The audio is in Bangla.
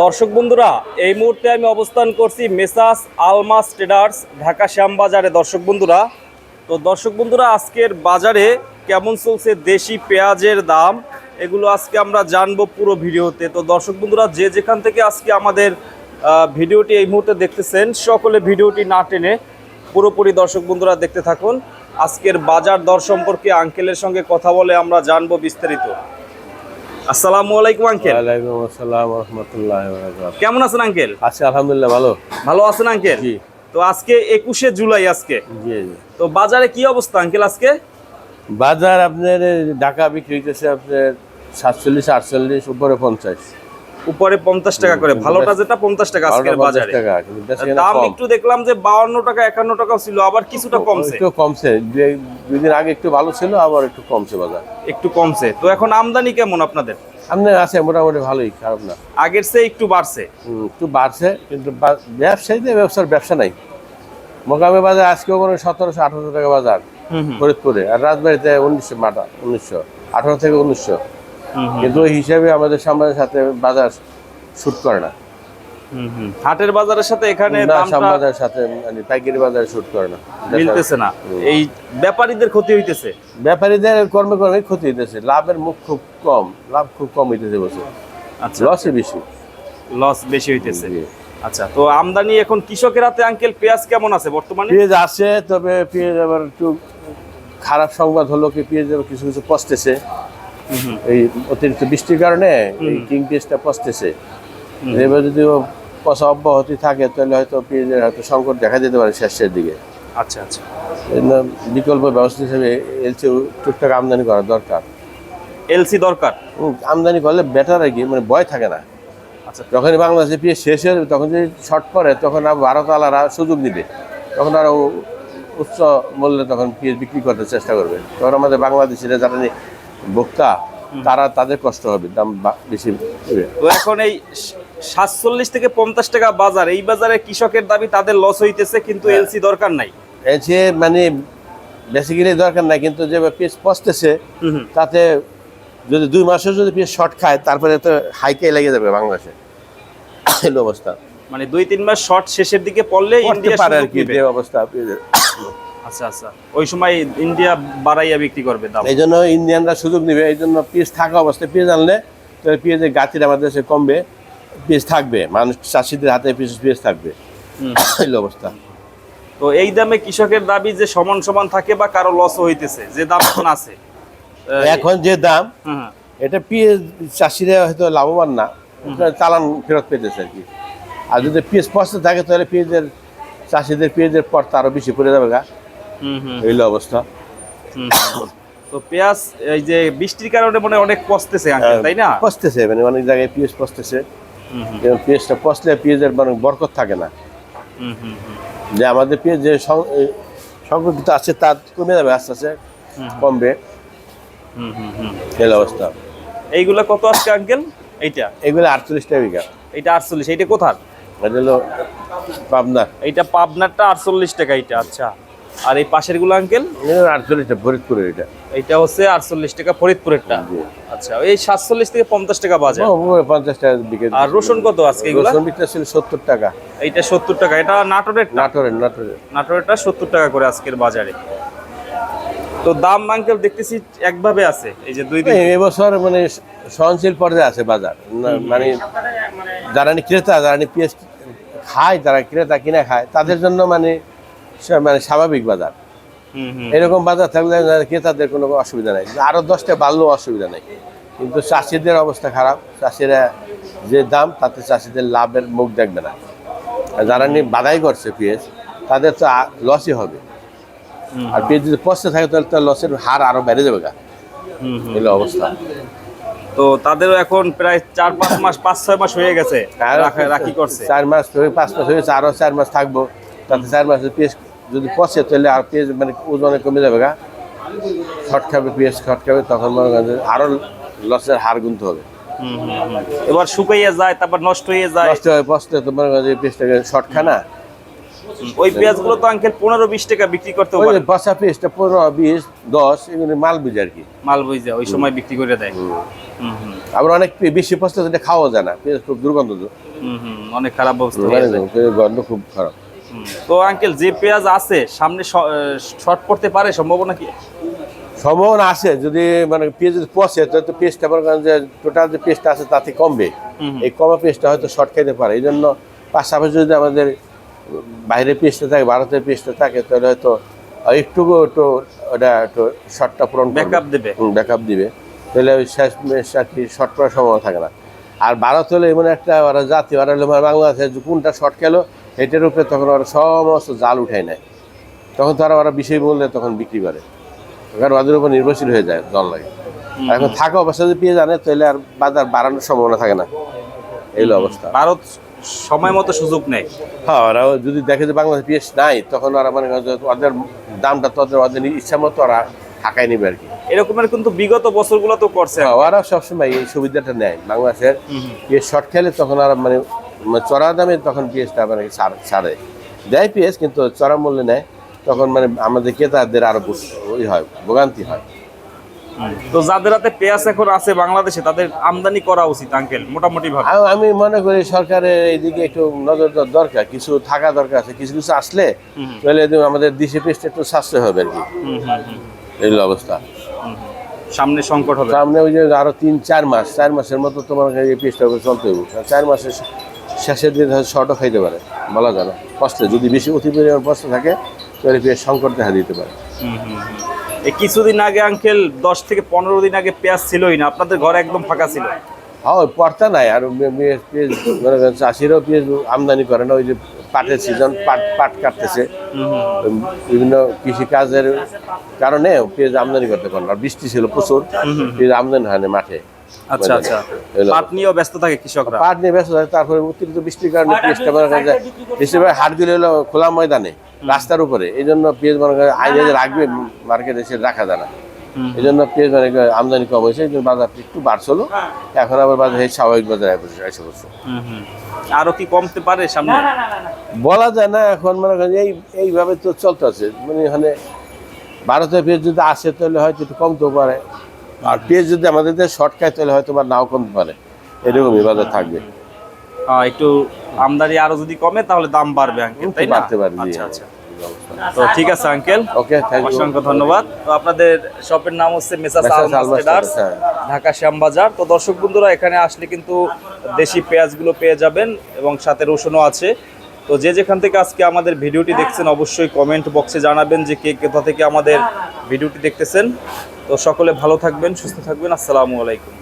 দর্শক বন্ধুরা, এই মুহূর্তে আমি অবস্থান করছি মেসাস আলমাস ট্রেডার্স ঢাকা শ্যামবাজারে। দর্শক বন্ধুরা, তো দর্শক বন্ধুরা, আজকের বাজারে কেমন চলছে দেশি পেঁয়াজের দাম, এগুলো আজকে আমরা জানব পুরো ভিডিওতে। তো দর্শক বন্ধুরা, যে যেখান থেকে আজকে আমাদের ভিডিওটি এই মুহূর্তে দেখতেছেন, সকলে ভিডিওটি না টেনে পুরোপুরি দর্শক বন্ধুরা দেখতে থাকুন। আজকের বাজার দর সম্পর্কে আঙ্কেলের সঙ্গে কথা বলে আমরা জানব বিস্তারিত। আসসালামু আলাইকুম আঙ্কেল। ওয়ালাইকুম আসসালাম রহমতুল্লাহ কেমন আছেন আঙ্কেল? আছি আলহামদুলিল্লাহ ভালো। ভালো আছেন আঙ্কেল? জি। তো আজকে একুশে জুলাই আজকে। জি জি। তো বাজারে কি অবস্থা আঙ্কেল আজকে? বাজার আপনার ঢাকা বিক্রি হইতেছে আপনার সাতচল্লিশ আটচল্লিশ উপরে পঞ্চাশ। উপরে পঞ্চাশ টাকা করে। ভালোটা যেটা পঞ্চাশ টাকা আজকের বাজারে। টাকা দাম একটু দেখলাম যে বাউন্ন টাকা একান্ন টাকাও ছিল আবার কিছুটা কমছে। একটু কমছে। দুই- দিন আগে একটু ভালো ছিল আবার একটু কমছে বাজার। একটু কমছে। তো এখন আমদানি কেমন আপনাদের? আছে মোটামুটি ভালোই খারাপ না। আগের চেয়ে একটু বাড়ছে। একটু বাড়ছে কিন্তু ব্যবসায়ীদের ব্যবসার ব্যবসা নাই। মোকামে বাজার আজকেও কোনো সতেরোশো আঠারোশো টাকা বাজার ফরিদপুরে। আর রাজবাড়িতে উনিশশো মাটা উনিশশো আঠারো থেকে উনিশশো। কিন্তু ওই হিসাবে আমাদের সাম্বাদের সাথে বাজার শুট করে না। হাটের বাজারের সাথে এখানে না সাথে মানে পাইকারি বাজারে শুট করে না। মিলতেছে না। এই ব্যাপারীদের ক্ষতি হইতেছে? ব্যাপারীদের কর্মে কর্মে ক্ষতি হইতেছে। লাভের মুখ খুব কম লাভ খুব কম হইতেছে বছর আচ্ছা। লসই বেশি। লস বেশি হইতেছে। আচ্ছা তো আমদানি এখন কৃষকের হাতে আঙ্কেল পেঁয়াজ কেমন আছে বর্তমানে? পেঁয়াজ আছে তবে পেঁয়াজ আবার একটু খারাপ সংবাদ হলো কি পেঁয়াজ কিছু কিছু পচতেছে। এই অতিরিক্ত বৃষ্টির কারণে এই কিং পেঁয়াজটা পচতেছে। এবার যদি পচা অব্যাহতি থাকে তাহলে হয়তো পেঁয়াজের হয়তো সংকট দেখা যেতে পারে শেষের দিকে। আচ্ছা আচ্ছা। বিকল্প ব্যবস্থা হিসেবে এলসি টুকটাক আমদানি করা দরকার। এলসি দরকার? আমদানি করলে বেটার আর কি মানে ভয় থাকে না। আচ্ছা। যখনই বাংলাদেশে পেঁয়াজ শেষ হয়ে যাবে তখন যদি শর্ট পড়ে তখন আর ভারত আলারা সুযোগ নিবে তখন আরও উচ্চ মূল্যে তখন পেঁয়াজ বিক্রি করতে চেষ্টা করবে। তখন আমাদের বাংলাদেশিরা যারা ভোক্তা তারা তাদের কষ্ট হবে দাম বেশি এখন এই সাতচল্লিশ থেকে পঞ্চাশ টাকা বাজার এই বাজারে কৃষকের দাবি তাদের লস হইতেছে কিন্তু হ্যাঁ। এলসি দরকার নাই যে মানে বেসিক্যালি দরকার নাই কিন্তু যে পেঁয়াজ পচতেছে তাতে যদি দুই মাসের যদি পেঁয়াজ শর্ট খায় তারপরে তো হাইকে লেগে যাবে বাংলাদেশে অবস্থা মানে দুই তিন মাস শর্ট শেষের দিকে পড়লে ইন্ডিয়া। অবস্থা। আচ্ছা আচ্ছা। ওই সময় ইন্ডিয়া বাড়াইয়া বিক্রি করবে দাম। এই জন্য ইন্ডিয়ানরা সুযোগ নেবে এই জন্য পিস থাকা অবস্থায় পেঁয়াজ আনলে তাহলে পেঁয়াজের গাছের আমাদের দেশে কমবে পেঁয়াজ থাকবে মানুষ চাষিদের হাতে পিস পেঁয়াজ থাকবে। এই অবস্থা। তো এই দামে কৃষকের দাবি যে সমান সমান থাকে বা কারও লস হইতেছে যে দাম এখন আছে। এখন যে দাম। এটা পেঁয়াজ চাষিরা হয়তো লাভবান না চালান ফেরত পেতেছে আর কি। আর যদি পিএস পচতে থাকে তাহলে পেঁয়াজের চাষিদের পেঁয়াজের পর আরও বেশি পড়ে যাবে গা। হুম, হুম, এই অবস্থা। তো পেঁয়াজ এই যে বৃষ্টির কারণে মনে হয় অনেক পচতেছে তাই না? পচতেছে মানে অনেক জায়গায় পেঁয়াজ পচতেছে। যেমন পেঁয়াজটা পচলে পেঁয়াজের মানে বরকত থাকে না। হুম, হুম, হুম। যে আমাদের পেঁয়াজ যে সংরক্ষিত আছে তা কমে যাবে আস্তে আস্তে কমবে। হুম, হুম, হুম। এই অবস্থা। এইগুলা কত আজকে আঙ্কেল এইটা? এগুলো আটচল্লিশ টাকা বিঘা। এইটা আটচল্লিশ এইটা কোথার? এটা হলো পাবনা। এইটা পাবনারটা আটচল্লিশ টাকা এইটা আচ্ছা। আর এই পাশেরগুলো আঙ্কেল? আটচল্লিশ টাকা ফরিদপুরে এটা। এইটা হচ্ছে আটচল্লিশ টাকা ফরিদপুরেরটা। আচ্ছা এই সাতচল্লিশ থেকে পঞ্চাশ টাকা বাজার পঞ্চাশ টাকা বিঘা আর রসুন কত আজকে রসুন ছিল সত্তর টাকা। এইটা সত্তর টাকা। এটা নাটোরের নাটোরের নাটোরের। নাটোরেরটা সত্তর টাকা করে আজকের বাজারে। তো দাম আঙ্কেল দেখতেছি একভাবে আছে। এই যে দুই দিন এবছর মানে সহনশীল পর্যায়ে আছে বাজার। মানে যারা নি ক্রেতা যারা নি পেঁয়াজ খায় যারা ক্রেতা কিনে খায় তাদের জন্য মানে মানে স্বাভাবিক বাজার। এরকম বাজার থাকলে ক্রেতাদের কোনো অসুবিধা নেই। আরও দশটা বাড়লেও অসুবিধা নেই। কিন্তু চাষিদের অবস্থা খারাপ। চাষিরা যে দাম তাতে চাষিদের লাভের মুখ দেখবে না। আর যারা নিয়ে বাধাই করছে পেঁয়াজ তাদের তো লসই হবে। আর পেঁয়াজ যদি পচতে থাকে তাহলে তার লসের হার আরও বেড়ে যাবে গা। হুম। অবস্থা। তো তাদেরও এখন প্রায় চার পাঁচ মাস পাঁচ ছয় মাস হয়ে গেছে। রাখা- রাখি করছে। চার মাস পাঁচ মাস হয়েছে আরও চার মাস থাকব। তাতে চার মাসে পেঁয়াজ যদি পচে তাহলে আর পেঁয়াজ মানে ওজনে কমে যাবে গা। খট খাবে পেঁয়াজ খট খাবে তখন মনে করেন আরও লসের হার গুনতে হবে। এবার শুকাইয়া যায় তারপর নষ্ট হয়ে যায়। কষ্ট হয় পচতে তো মনে করেন পেঁয়াজটাকে শর্ট খানা হুম, ওই পেঁয়াজগুলো তো আঙ্কেল পনেরো বিশ টাকা বিক্রি করতে পারে। বসা পেঁয়াজটা পনেরো বিশ দশ এগুলো মাল বুঝে আর কি। মাল বুঝে ওই সময় বিক্রি করে দেয়। হুম। হুম হুম। আবার অনেক বেশি এটা খাওয়া যায় না পেঁয়াজ খুব দুর্গন্ধ তো। হুম হুম অনেক খারাপ অবস্থা গন্ধ খুব খারাপ। তো আঙ্কেল যে পেঁয়াজ আছে সামনে শর্ট পড়তে পারে সম্ভাবনা কি সম্ভাবনা আছে। যদি মানে পেঁয়াজ যদি পচে তাহলে তো পেস্টটা মনে করেন যে টোটাল যে পেস্টটা আছে তাতে কমবে। এই কমা পেস্টটা হয়তো শর্ট খাইতে পারে। এই জন্য পাশাপাশি যদি আমাদের বাইরে পেস্টটা থাকে ভারতের পেস্টটা থাকে তাহলে হয়তো একটুকু একটু ওটা একটু শর্টটা পূরণ Backup দেবে। ব্যাকআপ দিবে। তাহলে ওই শেষ আর কি শর্ট করার সম্ভাবনা থাকে না। আর ভারত হলে এমন একটা ওরা জাতি ওরা হলো মানে বাংলাদেশে যে কোনটা শর্ট খেলো এটার উপরে তখন ওরা সমস্ত জাল উঠায় নেয়। তখন তারা ওরা বিষয় বললে তখন বিক্রি করে। কারণ ওদের উপর নির্ভরশীল হয়ে যায় দল লাগে। এখন থাকা অবস্থা যদি পেয়ে জানে তাহলে আর বাজার বাড়ানোর সম্ভাবনা থাকে না। এই অবস্থা। ভারত সময় মতো সুযোগ নেয় হ্যাঁ ওরা যদি দেখে যে বাংলাদেশ পিএস নাই তখন ওরা মানে ওদের দামটা তো ওদের ওদের ইচ্ছা মতো ওরা ঢাকায় নেবে আর কি। এরকমের কিন্তু বিগত বছরগুলো তো করছে। হ্যাঁ, ওরা সবসময় এই সুবিধাটা নেয় বাংলাদেশের। পিএস শর্ট খেলে তখন ওরা মানে মানে চড়া দামে তখন পিএসটা মানে ছাড়- দেয় পিএস কিন্তু চড়া মূল্যে নেয়। তখন মানে আমাদের ক্রেতাদের আরও ওই হয় ভোগান্তি হয়। তো যাদের হাতে পেঁয়াজ এখন আছে বাংলাদেশে তাদের আমদানি করা উচিত আঙ্কেল মোটামুটি ভাবে আর আমি মনে করি সরকারের এইদিকে একটু নজর দেওয়া দরকার। কিছু থাকা দরকার আছে কিছু কিছু আসলে তাহলে আমাদের দেশে পেস্ট একটু সাশ্রয় হবে আর কি। এই অবস্থা। সামনে সংকট হবে। সামনে ওই যে আরও তিন চার মাস চার মাসের মতো তোমার এই পেস্টটা চলতে হবে চার মাসের শেষের দিন হয়তো শর্টও খাইতে পারে বলা যায় না। কষ্টে যদি বেশি অতি পরিমাণ কষ্ট থাকে তাহলে পেঁয়াজ সংকট দেখা দিতে পারে। এই কিছুদিন আগে আঙ্কেল দশ থেকে পনেরো দিন আগে পেঁয়াজ ছিলই না আপনাদের ঘরে একদম ফাঁকা ছিল। হ্যাঁ পর্তা নাই। আর পেঁয়াজ চাষিরাও পেঁয়াজ আমদানি করে না ওই যে পাটের সিজন পাট পাট কাটতেছে। বিভিন্ন কৃষি কাজের কারণে পেঁয়াজ আমদানি করতে পারে না। আর বৃষ্টি ছিল প্রচুর পেঁয়াজ আমদানি হয় না মাঠে। আচ্ছা আচ্ছা। পাট নিয়েও ব্যস্ত থাকে কৃষকরা? পাট নিয়ে ব্যস্ত থাকে তারপরে অতিরিক্ত বৃষ্টির কারণে পেঁয়াজটা মনে করেন হলো খোলা ময়দানে রাস্তার উপরে। এই জন্য পেঁয়াজ মনে করেন আইনে রাখবে মার্কেটে সে রাখা যায় না। এই জন্য পেঁয়াজ আমদানি কম হয়েছে এই জন্য বাজারটা একটু বাড়ছিল। এখন আবার বাজার এই স্বাভাবিক বাজার এসে হুম। আরও কি কমতে পারে সামনে? বলা যায় না এখন মনে করেন এই এইভাবে তো চলতেছে। মানে এখানে ভারতের পেঁয়াজ যদি আসে তাহলে হয়তো একটু কমতেও পারে। আর পেঁয়াজ যদি আমাদের দেশে শর্ট খায় তাহলে হয়তো বা নাও কমতে পারে। এরকমই বাজার থাকবে। একটু আমদানি আরও যদি কমে তাহলে দাম বাড়বে তাই বাড়তে পারে আচ্ছা আচ্ছা। তো ঠিক আছে আঙ্কেল ওকে থ্যাংক ইউ অসংখ্য ধন্যবাদ। তো আপনাদের শপের নাম হচ্ছে মেসাস আলমাস। ঢাকা শ্যামবাজার। তো দর্শক বন্ধুরা এখানে আসলে কিন্তু দেশি পেঁয়াজগুলো পেয়ে যাবেন এবং সাথে রসুনও আছে। তো যে যেখান থেকে আজকে আমাদের ভিডিওটি দেখছেন অবশ্যই কমেন্ট বক্সে জানাবেন যে কে কোথা থেকে আমাদের ভিডিওটি দেখতেছেন। তো সকলে ভালো থাকবেন সুস্থ থাকবেন। আসসালামু আলাইকুম।